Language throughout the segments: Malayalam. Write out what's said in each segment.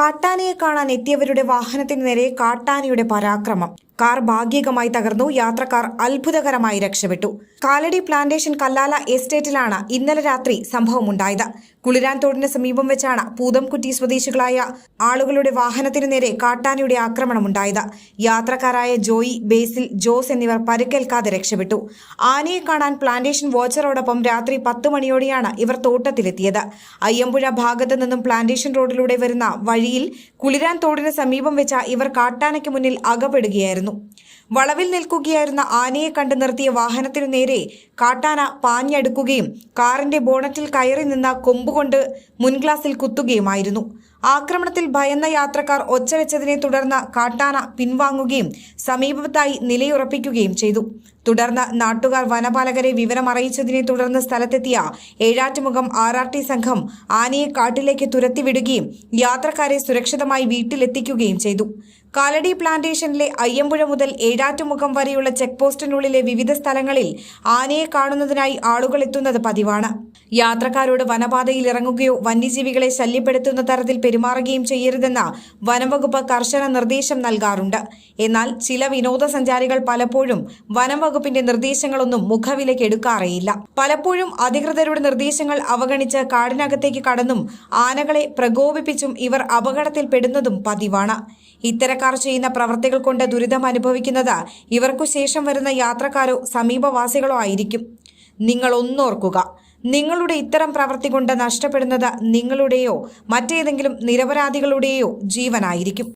കാട്ടാനയെ കാണാൻ എത്തിയവരുടെ വാഹനത്തിനു നേരെ കാട്ടാനയുടെ പരാക്രമം. കാർ ഭാഗികമായി തകർന്നു. യാത്രക്കാർ അത്ഭുതകരമായി രക്ഷപ്പെട്ടു. കാലടി പ്ലാന്റേഷൻ കല്ലാല എസ്റ്റേറ്റിലാണ് ഇന്നലെ രാത്രി സംഭവമുണ്ടായത്. കുളിരാൻ തോടിന് സമീപം വെച്ചാണ് പൂതംകുറ്റി സ്വദേശികളായ ആളുകളുടെ വാഹനത്തിനു നേരെ കാട്ടാനയുടെ ആക്രമണമുണ്ടായത്. യാത്രക്കാരായ ജോയി ബേസിൽ ജോസ് എന്നിവർ പരിക്കേൽക്കാതെ രക്ഷപ്പെട്ടു. ആനയെ കാണാൻ പ്ലാന്റേഷൻ വാച്ചറോടൊപ്പം രാത്രി പത്ത് മണിയോടെയാണ് ഇവർ തോട്ടത്തിലെത്തിയത്. അയ്യമ്പുഴ ഭാഗത്തു നിന്നും പ്ലാന്റേഷൻ റോഡിലൂടെ വരുന്ന വഴിയിൽ കുളിരാൻ തോടിന് സമീപം വെച്ച ഇവർ കാട്ടാനയ്ക്ക് മുന്നിൽ അകപ്പെടുകയായിരുന്നു. വളവിൽ നിൽക്കുകയായിരുന്ന ആനയെ കണ്ടു നിർത്തിയ വാഹനത്തിനു നേരെ കാട്ടാന പാഞ്ഞെടുക്കുകയും കാറിന്റെ ബോണറ്റിൽ കയറി നിന്ന കൊമ്പുകൊണ്ട് മുൻഗ്ലാസിൽ കുത്തുകയുമായിരുന്നു. ആക്രമണത്തിൽ ഭയന്ന യാത്രക്കാർ ഒച്ചവെച്ചതിനെ തുടർന്ന് കാട്ടാന പിൻവാങ്ങുകയും സമീപത്തായി നിലയുറപ്പിക്കുകയും ചെയ്തു. തുടർന്ന് നാട്ടുകാർ വനപാലകരെ വിവരം അറിയിച്ചതിനെ തുടർന്ന് സ്ഥലത്തെത്തിയ ഏഴാറ്റുമുഖം ആർ ആർ ടി സംഘം ആനയെ കാട്ടിലേക്ക് തുരത്തിവിടുകയും യാത്രക്കാരെ സുരക്ഷിതമായി വീട്ടിലെത്തിക്കുകയും ചെയ്തു. കാലടി പ്ലാന്റേഷനിലെ അയ്യമ്പുഴ മുതൽ ഏഴാറ്റുമുഖം വരെയുള്ള ചെക്ക് പോസ്റ്റിനുള്ളിലെ വിവിധ സ്ഥലങ്ങളിൽ ആനയെ കാണുന്നതിനായി ആളുകൾ എത്തുന്നത് പതിവാണ്. യാത്രക്കാരോട് വനപാതയിൽ ഇറങ്ങുകയോ വന്യജീവികളെ ശല്യപ്പെടുത്തുന്ന തരത്തിൽ പെരുമാറുകയും ചെയ്യരുതെന്ന വനംവകുപ്പ് കർശന നിർദ്ദേശം നൽകാറുണ്ട്. എന്നാൽ ചില വിനോദസഞ്ചാരികൾ പലപ്പോഴും വനംവകുപ്പിന്റെ നിർദ്ദേശങ്ങളൊന്നും മുഖവിലേക്ക് എടുക്കാറേയില്ല. പലപ്പോഴും അധികൃതരുടെ നിർദ്ദേശങ്ങൾ അവഗണിച്ച് കാടിനകത്തേക്ക് കടന്നും ആനകളെ പ്രകോപിപ്പിച്ചും ഇവർ അപകടത്തിൽപ്പെടുന്നതും പതിവാണ്. ഇത്തരക്കാർ ചെയ്യുന്ന പ്രവർത്തികൾ കൊണ്ട് ദുരിതം അനുഭവിക്കുന്നത് ഇവർക്കു ശേഷം വരുന്ന യാത്രക്കാരോ സമീപവാസികളോ ആയിരിക്കും. നിങ്ങൾ ഒന്നോർക്കുക നിങ്ങളുടെ ഇത്തരം പ്രവൃത്തി കൊണ്ട് നഷ്ടപ്പെടുന്നത് നിങ്ങളുടെയോ മറ്റേതെങ്കിലും നിരപരാധികളുടെയോ ജീവനായിരിക്കും.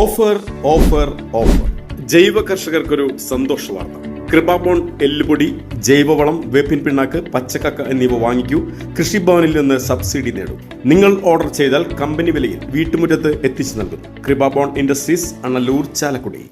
Offer offer offer. ജൈവ കർഷകർക്കൊരു സന്തോഷ വാർത്ത. കൃപാബോൺ എല്ലുപൊടി ജൈവവളം വേപ്പിൻ പിണ്ണാക്ക് പച്ചക്കക്ക എന്നിവ വാങ്ങിക്കൂ. കൃഷിഭവനിൽ നിന്ന് സബ്സിഡി നേടും. നിങ്ങൾ ഓർഡർ ചെയ്താൽ കമ്പനി വിലയിൽ വീട്ടുമുറ്റത്ത് എത്തിച്ചു നൽകും. കൃപാബോൺ ഇൻഡസ്ട്രീസ് അണലൂർ ചാലക്കുടി.